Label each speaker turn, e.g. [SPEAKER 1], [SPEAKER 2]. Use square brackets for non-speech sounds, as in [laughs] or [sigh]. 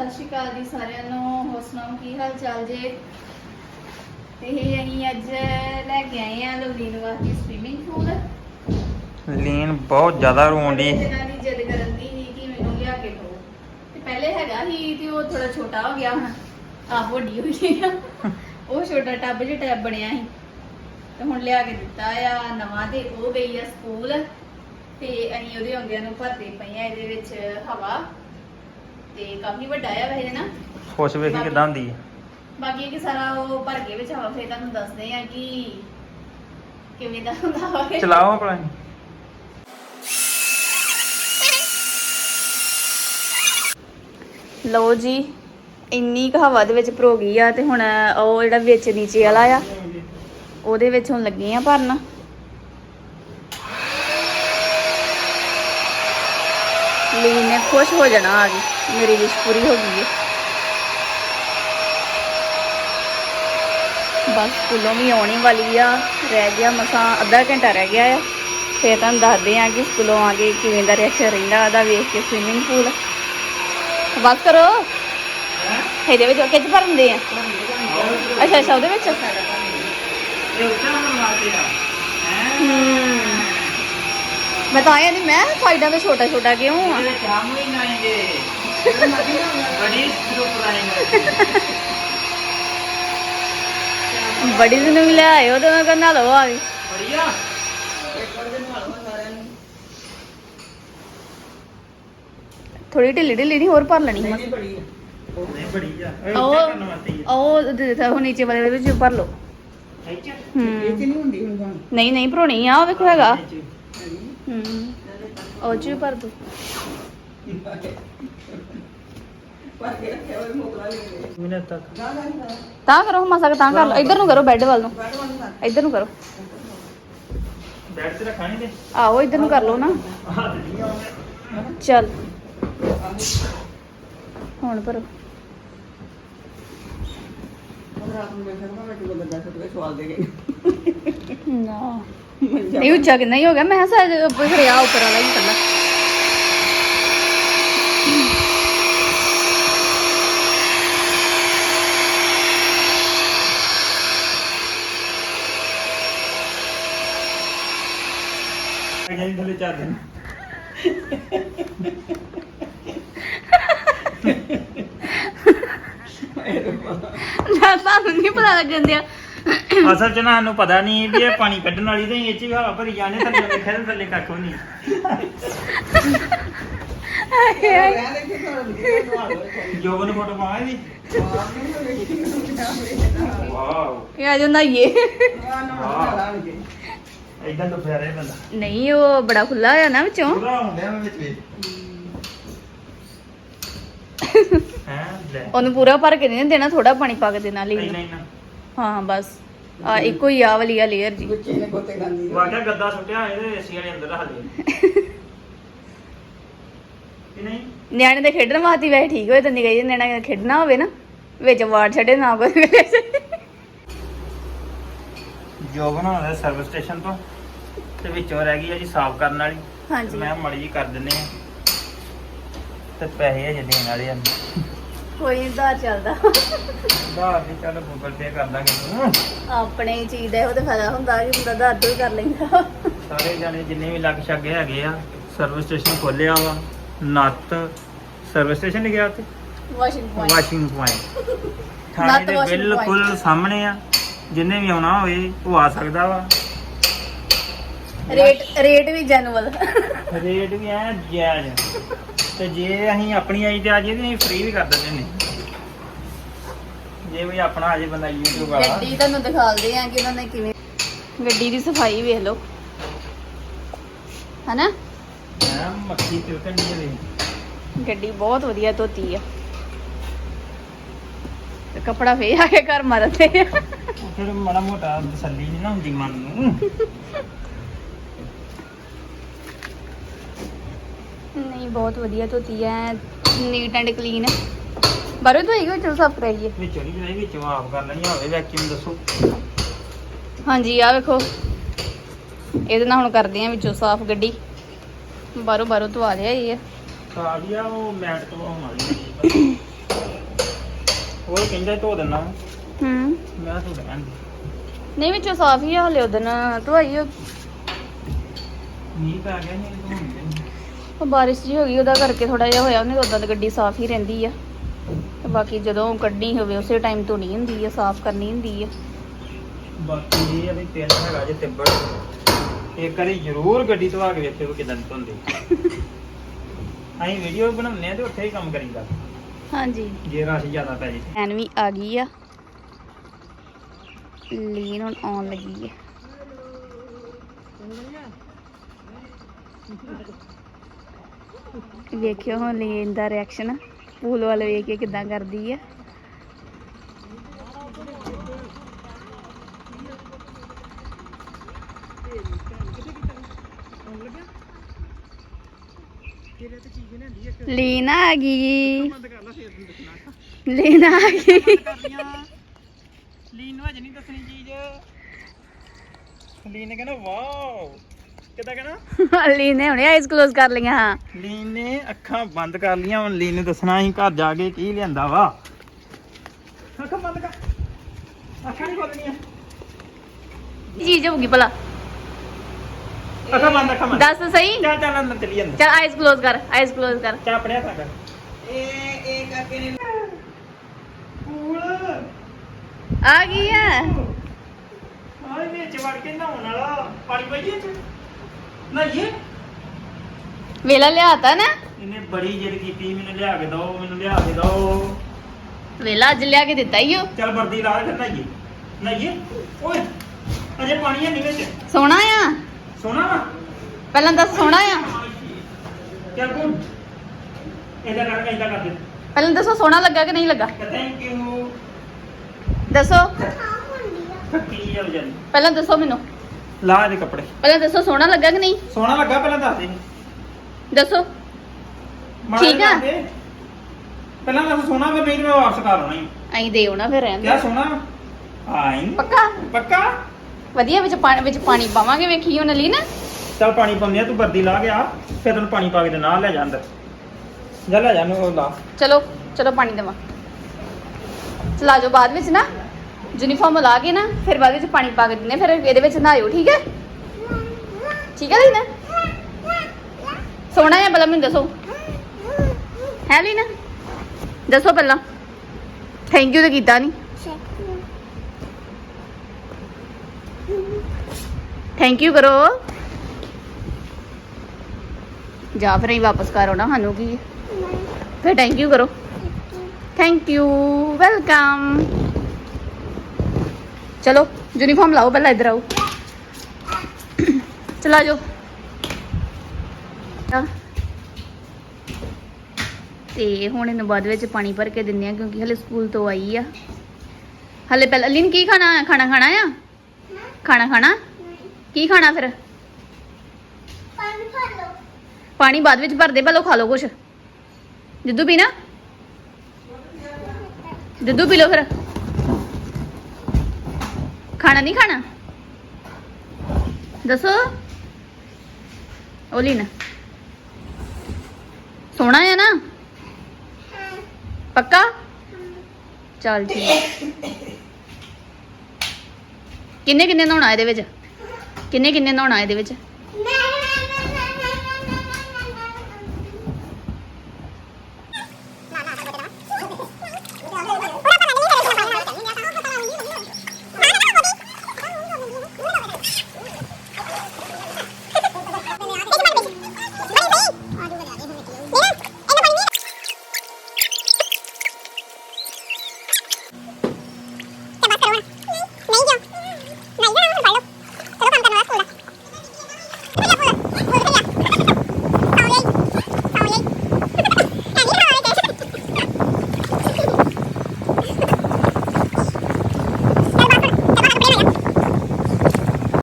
[SPEAKER 1] ਸਤਿ ਸ਼੍ਰੀ ਅਕਾਲ ਜੀ ਸਾਰਿਆਂ ਨੂੰ ਹੋਰ ਸੁਣਾਓ ਕੀ ਹਾਲ ਚਾਲ ਜੇ? ਤੇ ਇਹ ਅਸੀਂ ਅੱਜ ਲੈ ਕੇ ਆਏ ਆ ਲਵਲੀਨ ਵਾਸਤੇ ਸਵਿਮਿੰਗ ਪੂਲ
[SPEAKER 2] ਲੀਨ ਬਹੁਤ ਜ਼ਿਆਦਾ ਰੋਣ ਦੀ
[SPEAKER 1] ਇਹਨਾਂ ਦੀ ਜਿੱਦ ਕਰਨ ਦੀ ਸੀ ਕਿ ਮੈਨੂੰ ਲਿਆ ਕੇ ਦਿਓ। ਤੇ ਪਹਿਲੇ ਹੈਗਾ ਸੀ ਤੇ ਉਹ ਥੋੜਾ ਛੋਟਾ ਹੋ ਗਿਆ ਹੁਣ ਆਪ ਵੱਡੀ ਹੋ ਗਈ ਆ। ਉਹ ਛੋਟਾ ਟੱਬ ਜਿਹਾ ਟੱਬ ਬਣਿਆ ਸੀ। ਤੇ ਹੁਣ ਲਿਆ ਕੇ ਦਿੱਤਾ ਆ ਨਵਾਂ ਤੇ ਉਹ ਗਈ ਆ ਸਕੂਲ ਤੇ ਅਸੀਂ ਉਹਦੇ ਆਉਂਦਿਆਂ ਨੂੰ ਭਰਦੇ ਪਏ ਆ ਇਹਦੇ ਵਿੱਚ ਹਵਾ। ਤੇ ਕਾਫੀ ਵੱਡਾ ਆ ਵੈਸੇ ਨਾ।
[SPEAKER 2] ਖੁਸ਼ ਵੇਖੀ ਕਿਦਾਂ ਹੁੰਦੀ ਹੈ
[SPEAKER 1] ਬਾਕੀ ਇਹ ਕਿ ਸਾਰਾ ਉਹ ਭਰ ਕੇ ਵਿੱਚ ਹਵਾ ਫੇਰ ਤੁਹਾਨੂੰ ਦੱਸਦੇ ਆ ਕਿ ਕਿਵੇਂ ਦਾ ਹੁੰਦਾ ਹੋਵੇ
[SPEAKER 2] ਚਲਾਓ ਆਪਣਾ
[SPEAKER 1] ਲਓ ਜੀ ਇੰਨੀ ਕੁ ਹਵਾ ਦੇ ਵਿੱਚ ਭਰੋ ਗਈ ਆ ਤੇ ਹੁਣ ਉਹ ਜਿਹੜਾ ਵਿੱਚ ਨੀਚੇ ਵਾਲਾ ਆ ਉਹਦੇ ਵਿੱਚ ਹੁਣ ਲੱਗੇ ਆ ਭਰਨ। ਲੀਨ ਨੇ ਖੁਸ਼ ਹੋ ਜਾਣਾ ਆ ਗਈ। ਮੇਰੀ ਵਿਸ਼ ਪੂਰੀ ਹੋ ਗਈ ਹੈ। ਬਸ ਸਕੂਲੋਂ ਵੀ ਆਉਣੀ ਵਾਲੀ ਆ। ਰਹਿ ਗਿਆ ਮਸਾਂ ਅੱਧਾ ਘੰਟਾ ਰਹਿ ਗਿਆ ਆ। ਫੇਰ ਤੁਹਾਨੂੰ ਦੱਸਦੇ ਆ ਕਿ ਸਕੂਲੋਂ ਆ ਕੇ ਕਿਵੇਂ ਦਾ ਰਿਐਕਸ਼ਨ ਰਹਿੰਦਾ ਉਹਦਾ ਵੇਖ ਕੇ ਸਵਿਮਿੰਗ ਪੂਲ ਬਸ ਕਰੋ। ਇਹਦੇ ਵਿੱਚ ਕਿੱਥੇ ਭਰਨਦੇ ਆ? ਅੱਛਾ ਅੱਛਾ ਉਹਦੇ ਵਿੱਚ? ਹੂੰ। ਮੈਂ ਤਾਂ ਆਇਆ ਨਹੀਂ ਮੈਂ ਸਾਈਡਾਂ ਤੇ ਛੋਟਾ ਛੋਟਾ ਕਿਉਂ ਆ? ਬੜੀ ਦਿਨ ਵੀ ਲੈ ਆਇਓ ਤੇ ਮੈਂ ਕਹਿੰਦਾ ਲਓ ਆ ਗਈ ਥੋੜੀ ਢਿੱਲੀ ਢਿੱਲੀ ਨਹੀਂ ਹੋਰ ਭਰ ਲੈਣੀ ਮਸ ਉਹ ਉਹ ਦੇ ਦਿੱਤਾ ਉਹ ਨੀਚੇ ਵਾਲੇ ਵਿੱਚ ਭਰ ਲਓ। ਹੂੰ। ਨਹੀਂ ਨਹੀਂ ਭਰੋਣੀ ਆ ਉਹ ਵੇਖੋ ਹੈਗਾ। ਹੂੰ। ਉਹ ਵੀ ਭਰ ਦੋ।
[SPEAKER 2] ਮਿੰਟ ਤੱਕ
[SPEAKER 1] ਤਾਂ ਕਰੋ ਮਸਾ ਕੁ ਤਾਂ ਕਰ ਲਓ। ਇੱਧਰ ਨੂੰ ਕਰੋ ਬੈੱਡ ਵੱਲ ਨੂੰ। ਇੱਧਰ ਨੂੰ ਕਰੋ।
[SPEAKER 2] ਤੇ ਰੱਖਾਣੀ
[SPEAKER 1] ਆਓ ਇੱਧਰ ਨੂੰ ਕਰ ਲਓ ਨਾ। ਚੱਲ। ਹੁਣ ਭਰੋ। ਨਾ ਨਹੀਂ ਉੱਚਾ ਕਿੰਨਾ ਹੀ ਹੋ ਗਿਆ। ਮੈਂ ਸਾਜ ਖੜਿਆ ਉੱਪਰ ਵਾਲਾ ਹੀ ਕੱਲਾ
[SPEAKER 2] ਜਾਈ ਥੱਲੇ ਚਾਰ ਦਿਨ। [laughs]
[SPEAKER 1] ਨਾ ਤੁਹਾਨੂੰ ਨਹੀਂ ਪਤਾ ਲੱਗਣ ਦਿਆ।
[SPEAKER 2] ਅਸਲ ਚ ਨਾ ਸਾਨੂੰ ਪਤਾ ਨਹੀਂ ਵੀ ਇਹ ਪਾਣੀ ਕੱਢਣ ਵਾਲੀ ਤੇ ਇਹ ਚ ਵੀ ਹਵਾ ਭਰੀ ਜਾਣੇ ਥੱਲੇ ਵੇਖਿਆ ਤੇ ਥੱਲੇ ਕੱਖ ਵੀ ਨਹੀਂ ਜੋਬਨ ਫੋਟੋ ਪਾਵਾਂ ਦੀ ਵਾਓ।
[SPEAKER 1] ਇਹ ਆ ਜਾਂਦਾ ਇਹ
[SPEAKER 2] ਇਦਾਂ ਡੁੱਬਿਆ ਰਹੇ ਬੰਦਾ।
[SPEAKER 1] ਨਹੀਂ ਉਹ ਬੜਾ ਖੁੱਲਾ ਹੋਇਆ ਨਾ ਵਿੱਚੋਂ।
[SPEAKER 2] ਪੂਰਾ ਹੁੰਦਿਆ ਮੈਂ ਵਿੱਚ ਵੇ [laughs] ਲੈ।
[SPEAKER 1] ਉਹਨੂੰ ਪੂਰਾ ਭਰ ਕੇ ਨਹੀਂ ਦੇਣਾ ਥੋੜਾ ਪਾਣੀ ਪਾ ਕੇ ਦੇਣਾ ਲਈ
[SPEAKER 2] ਨਹੀਂ ਨਹੀਂ
[SPEAKER 1] ਹਾਂ ਬਸ। ਆ ਇੱਕੋ ਹੀ ਆ ਵਾਲੀ ਆ ਲੇਅਰ ਜੀ।
[SPEAKER 2] ਵਾਕਿਆ ਗੱਦਾ ਸੁੱਟਿਆ ਇਹਦੇ ਏਸੀ ਵਾਲੇ ਅੰਦਰ ਰੱਖ [laughs] ਕਿ ਨਹੀਂ?
[SPEAKER 1] ਨਿਆਣੇ ਦੇ ਖੇਡਣ ਵਾਸਤੇ ਵੈਸੇ ਠੀਕ ਹੋਏ ਤਾਂ ਨਿਗਾਹ ਨਿਆਣਾ ਨੇ ਖੇਡਣਾ ਹੋਵੇ ਨਾ ਵਿੱਚ ਵਾਰ ਛੱਡੇ ਨਾ ਕੋਈ।
[SPEAKER 2] ਜੋ ਬਣਾਉਂਦਾ ਸਰਵਿਸ ਸਟੇਸ਼ਨ ਤੋਂ ਤੇ ਵਿੱਚੋਂ ਰਹਿ ਗਈ ਆ ਜੀ ਸਾਫ਼ ਕਰਨ ਵਾਲੀ।
[SPEAKER 1] ਹਾਂਜੀ।
[SPEAKER 2] ਮੈਂ ਮੜੀ ਜੀ ਕਰ ਦਿੰਨੇ ਆ। ਤੇ ਪੈਸੇ ਹਜੇ ਦੇਣ ਵਾਲੇ ਆ।
[SPEAKER 1] ਕੋਈ ਉਧਾਰ ਚੱਲਦਾ।
[SPEAKER 2] ਬਾਹਰ ਵੀ ਚੱਲ ਗੂਗਲ ਪੇ ਕਰ ਦਾਂਗੇ ਤੂੰ।
[SPEAKER 1] ਆਪਣੇ ਚੀਜ਼ ਦਾ ਇਹੋ ਤੇ ਫਾਇਦਾ ਹੁੰਦਾ ਕਿ ਬੰਦਾ ਉਧਾਰ ਤੋਂ ਹੀ ਕਰ ਲੈਂਦਾ।
[SPEAKER 2] ਸਾਰੇ ਜਾਣੇ ਜਿੰਨੇ ਵੀ ਲੱਗ ਛੱਗੇ ਹੈਗੇ ਆ ਸਰਵਿਸ ਸਟੇਸ਼ਨ ਖੋਲਿਆ ਵਾ ਨੱਤ ਸਰਵਿਸ ਸਟੇਸ਼ਨ ਲਿਖਿਆ ਉੱਤੇ
[SPEAKER 1] ਵਾਸ਼ਿੰਗ ਪੁਆਇੰਟ
[SPEAKER 2] ਵਾਸ਼ਿੰਗ ਪੁਆਇੰਟ ਥਾਣੇ ਦੇ
[SPEAKER 1] washing
[SPEAKER 2] ਬਿਲਕੁਲ
[SPEAKER 1] point।
[SPEAKER 2] ਸਾਹਮਣੇ ਆ ਜਿੰਨੇ ਵੀ ਆਉਣਾ ਹੋਵੇ ਉਹ ਆ ਸਕਦਾ ਵਾ।
[SPEAKER 1] ਰੇਟ ਰੇਟ ਵੀ ਜੈਨੂਅਲ
[SPEAKER 2] ਰੇਟ ਵੀ ਐ ਜਾਇਜ਼। ਤੇ ਜੇ ਅਸੀਂ ਆਪਣੀ ਆਈ ਤੇ ਆ ਜੇ ਤੇ ਅਸੀਂ ਫ੍ਰੀ ਵੀ ਕਰ ਦਿੰਦੇ ਨੇ ਜੇ ਵੀ ਆਪਣਾ ਆ ਜੇ ਬੰਦਾ YouTube ਵਾਲਾ।
[SPEAKER 1] ਗੱਡੀ ਤੁਹਾਨੂੰ ਦਿਖਾਉਂਦੇ ਆ ਕਿ ਉਹਨਾਂ ਨੇ ਕਿਵੇਂ ਗੱਡੀ ਦੀ ਸਫ਼ਾਈ ਵੇਖ ਲਓ। ਹਨਾ?
[SPEAKER 2] ਐ ਮੱਖੀ ਤਿਲਕਣ ਦੀ ਦੇ
[SPEAKER 1] ਗੱਡੀ ਬਹੁਤ ਵਧੀਆ ਧੋਤੀ ਆ। ਤੇ ਕਪੜਾ ਫੇਰ ਆ ਕੇ ਘਰ ਮਾਰਦੇ ਆ।
[SPEAKER 2] ਫਿਰ ਮਾੜਾ ਮੋਟਾ ਤਸੱਲੀ ਨਹੀਂ ਨਾ ਹੁੰਦੀ ਮਨ ਨੂੰ
[SPEAKER 1] ਨਹੀਂ ਬਹੁਤ ਵਧੀਆ ਧੋਤੀ ਐ ਨੀਟ ਐਂਡ ਕਲੀਨ ਬਾਹਰੋਂ ਧੋਈ ਗਈ ਚਲ ਸਾਫ਼ ਕਰਾਈਏ?
[SPEAKER 2] ਵਿੱਚੋਂ ਨਹੀਂ ਜਿਹੜੀ ਵਿੱਚੋਂ ਆਫ ਕਰ ਲੈਣੀ ਹੋਵੇ ਵੈਕਿਊਮ ਦੱਸੋ।
[SPEAKER 1] ਹਾਂਜੀ ਆ ਵੇਖੋ। ਇਹਦੇ ਨਾਲ ਹੁਣ ਕਰਦੇ ਆ ਵਿੱਚੋਂ ਸਾਫ਼ ਗੱਡੀ। ਬਾਹਰੋਂ ਬਾਹਰੋਂ ਧਵਾ ਲਿਆ ਇਹ।
[SPEAKER 2] ਸਾਡੀਆ ਉਹ ਮੈਟ ਤੋਂ ਆਉਣ ਵਾਲੀ ਹੈ ਉਹ ਕਹਿੰਦਾ ਧੋ ਵਾਂ।
[SPEAKER 1] ਹੂੰ।
[SPEAKER 2] ਮੈਂ ਧੋ ਦੇਣਾ
[SPEAKER 1] ਨਹੀਂ ਵਿੱਚੋਂ ਸਾਫ਼ ਹੀ ਆ ਹਲੇ ਉਹ
[SPEAKER 2] ਮੀਂਹ ਪੈ ਗਿਆ ਨਹੀਂ ਧੋਣਗੇ
[SPEAKER 1] ਉਹ ਬਾਰਿਸ਼ ਜੀ ਹੋ ਗਈ ਉਹਦਾ ਕਰਕੇ ਥੋੜਾ ਜਿਹਾ ਹੋਇਆ ਉਹਨੇ ਉਦਾਂ ਤਾਂ ਗੱਡੀ ਸਾਫ਼ ਹੀ ਰਹਿੰਦੀ ਆ। ਤੇ ਬਾਕੀ ਜਦੋਂ ਕੱਢਣੀ ਹੋਵੇ ਉਸੇ ਟਾਈਮ ਧੋਣੀ ਹੁੰਦੀ ਆ ਸਾਫ਼ ਕਰਨੀ ਹੁੰਦੀ ਆ।
[SPEAKER 2] ਬਾਕੀ ਇਹ ਆ ਵੀ ਤੇਲ ਹੈਗਾ ਜੇ ਤਿੱਬੜ। ਇੱਕ ਵਾਰੀ ਜ਼ਰੂਰ ਗੱਡੀ ਧਵਾ ਕੇ ਵੇਖਿਓ ਕਿਦਾਂ ਦੀ ਧੁੰਦੀ। [laughs] ਅਸੀਂ ਵੀਡੀਓ ਬਣਾਉਂਦੇ ਆ ਤੇ ਉੱਥੇ ਹੀ ਕੰਮ ਕਰੀਦਾ।
[SPEAKER 1] ਹਾਂਜੀ।
[SPEAKER 2] ਜੇ ਰਸ਼ ਜ਼ਿਆਦਾ ਪੈ ਜੇ
[SPEAKER 1] ਐਨ ਵੀ ਆ ਗਈ ਆ। ਲੀਨ ਹੁਣ ਆਉਣ ਲੱਗੀ ਆ। ਵੇਖਿਓ ਹੁਣ ਲੀਨ ਦਾ ਰਿਐਕਸ਼ਨ ਪੂਲ ਵਾਲੇ ਵੇਖ ਕੇ ਕਿਦਾਂ ਕਰਦੀ ਆ। ਲੀਨਾ ਆ ਗਈ। ਲੀਨਾ ਆ ਗਈ।
[SPEAKER 2] ਲੀਨ ਨੂੰ ਅਜੇ ਨਹੀਂ ਦੱਸਣੀ ਚੀਜ਼। ਲੀਨ ਕਹਿੰਦਾ, ਵਾਓ! ਕਿਦਾਂ ਕਹਿੰਦਾ [laughs]
[SPEAKER 1] ਲੀਨ ਨੇ ਹੁਣੇ ਆਈਜ਼ ਕਲੋਜ਼ ਕਰ ਲਈਆਂ ਹਾਂ।
[SPEAKER 2] ਲੀਨ ਨੇ ਅੱਖਾਂ ਬੰਦ ਕਰ ਲੀਆਂ ਹੁਣ ਲੀਨ ਨੂੰ ਦੱਸਣਾ ਅਸੀਂ ਘਰ ਜਾ ਕੇ ਕੀ ਲਿਆਂਦਾ ਵਾ। ਅੱਖਾਂ ਬੰਦ ਕਰ। ਅੱਖਾਂ ਨਹੀਂ ਖੋਲਣੀਆਂ।
[SPEAKER 1] ਚੀਜ਼ ਹੋਊਗੀ ਭਲਾ।
[SPEAKER 2] ਅੱਖਾਂ ਬੰਦ ਅੱਖਾਂ ਬੰਦ।
[SPEAKER 1] ਦੱਸ ਤਾਂ ਸਹੀ?
[SPEAKER 2] ਚੱਲ ਚੱਲ ਅੰਦਰ ਚਲੀ ਜਾਂਦਾ।
[SPEAKER 1] ਚਲ ਆਈਜ਼ ਕਲੋਜ਼ ਕਰ ਆਈਜ਼ ਕਲੋਜ਼ ਕਰ।
[SPEAKER 2] ਚਾ ਆਪਣੇ ਹੱਥਾਂ ਕਰ। ਇਹ ਇਹ ਕਰਕੇ ਨੇ ਪੂਲ
[SPEAKER 1] ਆ ਗਈ ਆ।
[SPEAKER 2] ਆਏ ਵਿੱਚ ਵੜ ਕੇ ਨਹਾਉਣ ਵਾਲਾ ਪਾਣੀ ਪਾਈਏ ਚ ਨਹਾਈਏ
[SPEAKER 1] ਵੇਲਾ ਲਿਆਤਾ ਨਾ।
[SPEAKER 2] ਇਹਨੇ ਬੜੀ ਜਿੱਦ ਕੀਤੀ ਮੈਨੂੰ ਲਿਆ ਕੇ ਦਿਓ ਮੈਨੂੰ ਲਿਆ ਕੇ ਦਿਓ।
[SPEAKER 1] ਵੇਲਾ ਅੱਜ ਲਿਆ ਕੇ ਦਿੱਤਾ ਈ ਓ।
[SPEAKER 2] ਚੱਲ ਵਰਦੀ ਲਾ ਕੇ ਨਹਾਈਏ ਨਹਾਈਏ ਓਏ ਅਜੇ ਪਾਣੀ ਹੈ ਨਹੀਂ ਵਿੱਚ।
[SPEAKER 1] ਸੋਹਣਾ ਆ?
[SPEAKER 2] ਸੋਣਾ ਵਾ?
[SPEAKER 1] ਪਹਿਲਾਂ ਦੱਸ ਸੋਹਣਾ ਆ।
[SPEAKER 2] ਚੱਲ ਗੁੱਡ ਇਹਦਾ ਕਰ ਇਹਦਾ ਕਰ ਦੇ।
[SPEAKER 1] ਪਹਿਲਾਂ ਦੱਸੋ ਸੋਹਣਾ ਲੱਗਾ ਕਿ ਨਹੀਂ ਲੱਗਾ?
[SPEAKER 2] ਥੈਂਕ ਯੂ
[SPEAKER 1] ਦੱਸੋ।
[SPEAKER 2] ਕੀ ਆ
[SPEAKER 1] ਪਹਿਲਾਂ ਦੱਸੋ ਮੈਨੂੰ।
[SPEAKER 2] ਲਾ ਇਹਦੇ ਕੱਪੜੇ।
[SPEAKER 1] ਪਹਿਲਾਂ ਦੱਸੋ ਸੋਹਣਾ ਲੱਗਾ ਕਿ ਨਹੀਂ?
[SPEAKER 2] ਸੋਹਣਾ ਲੱਗਾ ਪਹਿਲਾਂ ਦੱਸ ਦੇ।
[SPEAKER 1] ਦੱਸੋ।
[SPEAKER 2] ਮਾੜਾ
[SPEAKER 1] ਠੀਕ
[SPEAKER 2] ਜਿਹਾ
[SPEAKER 1] ਆ।
[SPEAKER 2] ਦੱਸ ਦੇ। ਪਹਿਲਾਂ ਦੱਸ ਸੋਹਣਾ ਫਿਰ ਨਹੀਂ ਤੇ ਮੈਂ ਵਾਪਸ ਕਰ ਆਉਣਾ ਹੀ।
[SPEAKER 1] ਐਂ ਦੇ ਆਉਣਾ ਫਿਰ ਰਹਿਣ
[SPEAKER 2] ਕਿਆ ਸੋਹਣਾ? ਆਈ
[SPEAKER 1] ਪੱਕਾ?
[SPEAKER 2] ਪੱਕਾ?
[SPEAKER 1] ਵਧੀਆ ਵਿੱਚ ਪਾਣੀ ਵਿੱਚ ਪਾਣੀ ਪਾਵਾਂਗੇ ਵੇਖੀ ਉਹਨਾਂ ਲਈ ਨਾ।
[SPEAKER 2] ਚੱਲ ਪਾਣੀ ਪਾਉਂਦੇ ਆ ਤੂੰ ਵਰਦੀ ਲਾ ਗਿਆ ਫਿਰ ਤੈਨੂੰ ਪਾਣੀ ਪਾ ਕੇ ਦੇ ਨਾਲ ਲੈ ਜਾ ਅੰਦਰ। ਜਾ ਲੈ ਜਾ ਨੂੰ ਉਹ ਲਾ।
[SPEAKER 1] ਚਲੋ ਚਲੋ ਪਾਣੀ ਦੇਵਾਂ। ਚਲਾ ਜਾਓ ਬਾਅਦ ਵਿੱਚ ਨਾ। ਯੂਨੀਫਾਰਮ ਲਾ ਕੇ ਨਾ, ਫਿਰ ਬਾਅਦ ਵਿੱਚ ਪਾਣੀ ਪਾ ਕੇ ਦਿੰਦੇ ਫਿਰ ਇਹਦੇ ਵਿੱਚ ਨਹਾਇਓ, ਠੀਕ ਹੈ? ਠੀਕ ਹੈ ਲੀਨਾ? ਸੋਹਣਾ ਹੈ ਬਲਾ ਮੈਨੂੰ ਦੱਸੋ। ਹੈ ਲੀਨਾ? ਦੱਸੋ ਪਹਿਲਾਂ। ਥੈਂਕ ਯੂ ਤਾਂ ਕੀਤਾ ਨਹੀਂ ਥੈਂਕ ਯੂ ਕਰੋ। ਜਾਂ ਫਿਰ ਅਸੀਂ ਵਾਪਸ ਕਰ ਆਉਣਾ, ਸਾਨੂੰ ਕੀ ਫਿਰ ਥੈਂਕ ਯੂ ਕਰੋ। ਥੈਂਕ ਯੂ ਵੈਲਕਮ ਚਲੋ ਯੂਨੀਫਾਰਮ ਲਾਓ ਪਹਿਲਾਂ ਇੱਧਰ ਆਓ। ਚਲਾ ਜਾਓ। ਤੇ ਹੁਣ ਇਹਨੂੰ ਬਾਅਦ ਵਿੱਚ ਪਾਣੀ ਭਰ ਕੇ ਦਿੰਦੇ ਆ ਕਿਉਂਕਿ ਹਲੇ ਸਕੂਲ ਤੋਂ ਆਈ ਆ। ਹਲੇ ਪਹਿਲਾਂ ਲਿਨ ਕੀ ਖਾਣਾ ਆ? ਖਾਣਾ ਖਾਣਾ ਆ? ਖਾਣਾ ਖਾਣਾ? ਕੀ ਖਾਣਾ ਫਿਰ? ਪਾਣੀ ਬਾਅਦ ਵਿੱਚ ਭਰਦੇ, ਪਹਿਲਾਂ ਖਾ ਲਓ ਕੁਛ। ਦੁੱਧੂ ਪੀਣਾ? ਜਿੱਦੂ ਪੀ ਲਓ ਫਿਰ। ਖਾਣਾ ਨਹੀਂ ਖਾਣਾ? ਦੱਸੋ। ਓਲੀ ਨਾ। ਸੋਣਾ ਹੈ ਨਾ? ਪੱਕਾ? ਚੱਲ ਠੀਕ। ਕਿੰਨੇ ਕਿੰਨੇ ਨਹਾਉਣਾ ਇਹਦੇ ਵਿੱਚ? ਕਿੰਨੇ ਕਿੰਨੇ ਨਹਾਉਣਾ ਇਹਦੇ ਵਿੱਚ?